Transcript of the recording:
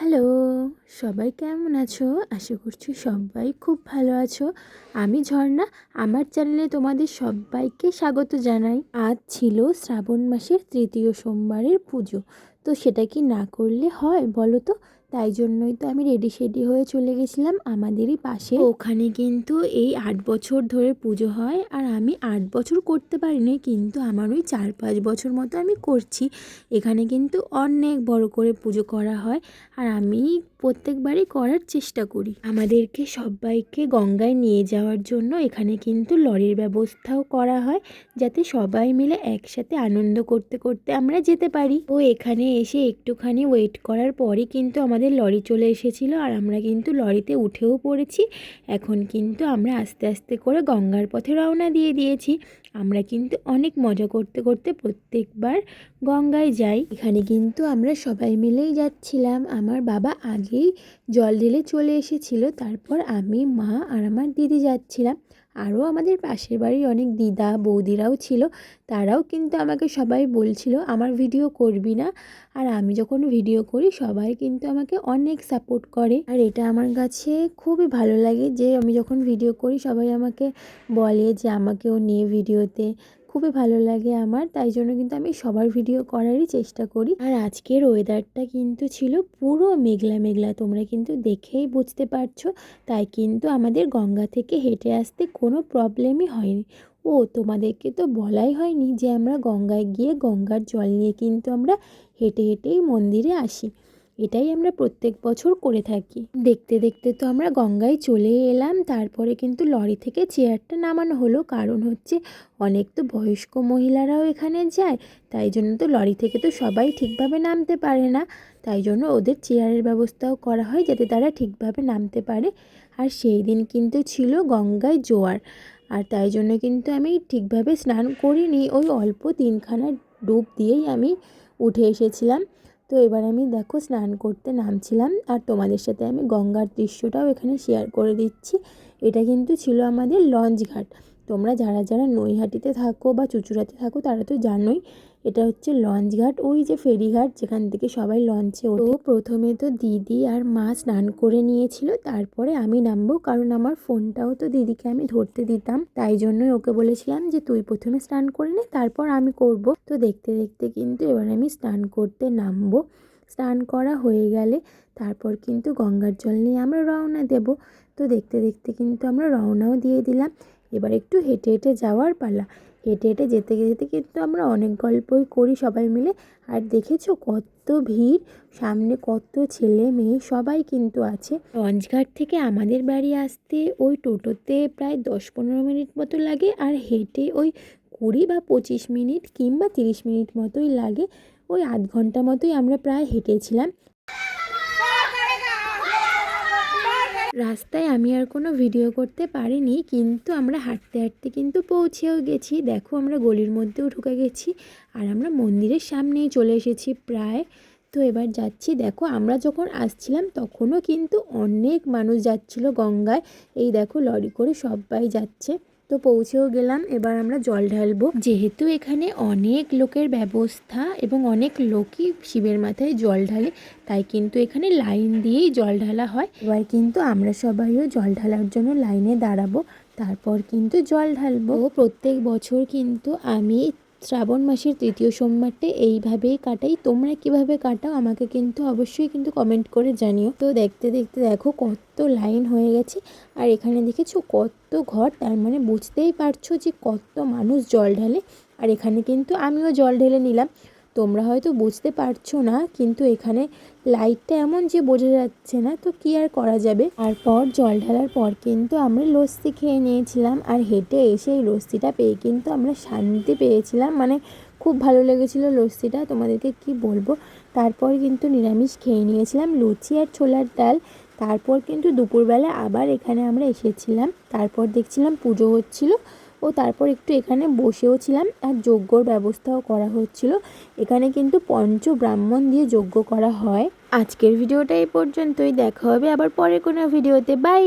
Hello, সবাই কেমন আছো? আশা করছি সবাই খুব ভালো আছো। আমি ঝর্ণা, আমার চ্যানেলে তোমাদের সবাইকে স্বাগত জানাই। আজ ছিল শ্রাবণ মাসের তৃতীয় সোমবারের পুজো। তো সেটা কি না করলে হয় বলো তো? তাই জন্যই তো আমি রেডি শেডি হয়ে চলে গেছিলাম আমাদেরই পাশে। ওখানে কিন্তু এই আট বছর ধরে পুজো হয় আর আমি আট বছর করতে পারিনি, কিন্তু আমার ওই চার পাঁচ বছর মতো আমি করছি। এখানে কিন্তু অনেক বড় করে পুজো করা হয় আর আমি প্রত্যেকবারই করার চেষ্টা করি। আমাদেরকে সবাইকে গঙ্গায় নিয়ে যাওয়ার জন্য এখানে কিন্তু লরির ব্যবস্থাও করা হয়, যাতে সবাই মিলে একসাথে আনন্দ করতে করতে আমরা যেতে পারি। ও এখানে এসে একটুখানি ওয়েট করার পরই কিন্তু আমাদের লরি চলে এসেছিল আর আমরা কিন্তু লরিতে উঠেও পড়েছি। এখন কিন্তু আমরা আস্তে আস্তে করে গঙ্গার পথে রওনা দিয়ে দিয়েছি। আমরা কিন্তু অনেক মজা করতে করতে প্রত্যেকবার গঙ্গায় যাই। এখানে কিন্তু আমরা সবাই মিলেই যাচ্ছিলাম। আমার বাবা আগেই জল ঢেলে চলে এসেছিল। তারপর আমি, মা আর আমার দিদি যাচ্ছিলাম। আরও আমাদের পাশের বাড়ির অনেক দিদা বৌদিরাও ছিল, তারাও কিন্তু আমাকে সবাই বলছিল, আমার ভিডিও করবি না। আর আমি যখন ভিডিও করি, সবাই কিন্তু আমাকে অনেক সাপোর্ট করে। আর এটা আমার কাছে খুবই ভালো লাগে যে আমি যখন ভিডিও করি, সবাই আমাকে বলে যে আমাকেও নিয়ে ভিডিওতে খুবই ভালো লাগে আমার, তাই জন্য কিন্তু আমি সবার ভিডিও করারই চেষ্টা করি। আর আজকের ওয়েদারটা কিন্তু ছিল পুরো মেঘলা মেঘলা, তোমরা কিন্তু দেখেই বুঝতে পারছ। তাই কিন্তু আমাদের গঙ্গা থেকে হেঁটে আসতে কোনো প্রবলেমই হয়নি। ও, তোমাদেরকে তো বলাই হয়নি যে আমরা গঙ্গায় গিয়ে গঙ্গার জল নিয়ে কিন্তু আমরা হেঁটে হেঁটেই মন্দিরে আসি। এটাই আমরা প্রত্যেক বছর করে থাকি। দেখতে দেখতে তো আমরা গঙ্গায় চলে এলাম, তারপরে কিন্তু লরি থেকে চেয়ারটা নামানো হলো। কারণ হচ্ছে অনেক তো বয়স্ক মহিলারাও এখানে যায়, তাই জন্য তো লরি থেকে তো সবাই ঠিকভাবে নামতে পারে না। তাই জন্য ওদের চেয়ারের ব্যবস্থাও করা হয় যাতে তারা ঠিকভাবে নামতে পারে। আর সেই দিন কিন্তু ছিল গঙ্গায় জোয়ার। আর তাই জন্য কিন্তু আমি ঠিকভাবে স্নান করিনি। ওই অল্প তিনখানা ডুব দিয়েই আমি উঠে এসেছিলাম। তো এবার আমি দেখো স্নান করতে নামছিলাম আর তোমাদের সাথে আমি গঙ্গার দৃশ্যটাও এখানে শেয়ার করে দিচ্ছি। এটা কিন্তু ছিল আমাদের লঞ্চ ঘাট তোমরা যারা যারা নৈহাটিতে থাকো বা চুচুড়াতে থাকো, তারা তো জানোই এটা হচ্ছে লঞ্চ ঘাট। ওই যে ফেরিঘাট যেখান থেকে সবাই লঞ্চে ওঠে। প্রথমে তো দিদি আর মা স্নান করে নিয়েছিল, তারপরে আমি নামবো, কারণ আমার ফোনটাও তো দিদিকে আমি ধরতে দিতাম। তাই জন্যই ওকে বলেছিলাম যে, তুই প্রথমে স্নান করে নে, তারপর আমি করব। তো দেখতে দেখতে কিন্তু এবার আমি স্নান করতে নামবো। স্নান করা হয়ে গেলে তারপর কিন্তু গঙ্গার জল নিয়ে আমরা রওনা দেব। তো দেখতে দেখতে কিন্তু আমরা রওনাও দিয়ে দিলাম। এবার একটু হেঁটে হেঁটে যাওয়ার পালা। হেঁটে হেঁটে যেতে যেতে কিন্তু আমরা অনেক গল্পই করি সবাই মিলে। আর দেখেছ কত ভিড়? সামনে কত ছেলে মেয়ে সবাই কিন্তু আছে। লঞ্চঘাট থেকে আমাদের বাড়ি আসতে ওই টোটোতে প্রায় দশ পনেরো মিনিট মতো লাগে। আর হেঁটে ওই কুড়ি বা পঁচিশ মিনিট কিংবা তিরিশ মিনিট মতোই লাগে। ওই আধ ঘণ্টা মতোই আমরা প্রায় হেঁটেছিলাম। রাস্তায় আমি আর কোনো ভিডিও করতে পারিনি, কিন্তু আমরা হাঁটতে হাঁটতে কিন্তু পৌঁছেও গেছি। দেখো আমরা গলির মধ্যেও ঢুকে গেছি আর আমরা মন্দিরের সামনেই চলে এসেছি প্রায়। তো এবার যাচ্ছি, দেখো আমরা যখন আসছিলাম তখনও কিন্তু অনেক মানুষ যাচ্ছিল গঙ্গায়। এই দেখো লরি করে সবাই যাচ্ছে। তো পৌঁছেও গেলাম, এবার আমরা জল ঢালবো। যেহেতু এখানে অনেক লোকের ব্যবস্থা এবং অনেক লোকই শিবের মাথায় জল ঢালে, তাই কিন্তু এখানে লাইন দিয়েই জল ঢালা হয়। এবার কিন্তু আমরা সবাইও জল ঢালার জন্য লাইনে দাঁড়াবো, তারপর কিন্তু জল ঢালবো। প্রত্যেক বছর কিন্তু আমি শ্রাবণ মাসের তৃতীয় সোমবারটা এইভাবেই কাটাই। তোমরা কীভাবে কাটাও আমাকে কিন্তু অবশ্যই কিন্তু কমেন্ট করে জানিও। তো দেখতে দেখতে দেখো কত লাইন হয়ে গেছে আর এখানে দেখেছ কত ঘর, তার মানে বুঝতেই পারছ যে কত মানুষ জল ঢালে। আর এখানে কিন্তু আমিও জল ঢেলে নিলাম। তোমরা হয়তো বুঝতে পারছ না, কিন্তু এখানে লাইটটা এমন যে বোঝা যাচ্ছে না, তো কী আর করা যাবে? তারপর জল ঢালার পর কিন্তু আমরা লস্যি খেয়ে নিয়েছিলাম, আর হেঁটে এসে এই লস্যিটা পেয়ে কিন্তু আমরা শান্তি পেয়েছিলাম। মানে খুব ভালো লেগেছিলো লস্যিটা, তোমাদেরকে কি বলব? তারপর কিন্তু নিরামিষ খেয়ে নিয়েছিলাম, লুচি আর ছোলার ডাল। তারপর কিন্তু দুপুরবেলা আবার এখানে আমরা এসেছিলাম। তারপর দেখছিলাম পুজো হচ্ছিল ও তারপর একটু এখানে বসেও ছিলাম আর যজ্ঞর ব্যবস্থাও করা হচ্ছিল। এখানে কিন্তু পঞ্চ ব্রাহ্মণ দিয়ে যজ্ঞ করা হয়। আজকের ভিডিওটা এই পর্যন্তই। দেখা হবে আবার পরে কোনো ভিডিওতে। বাই!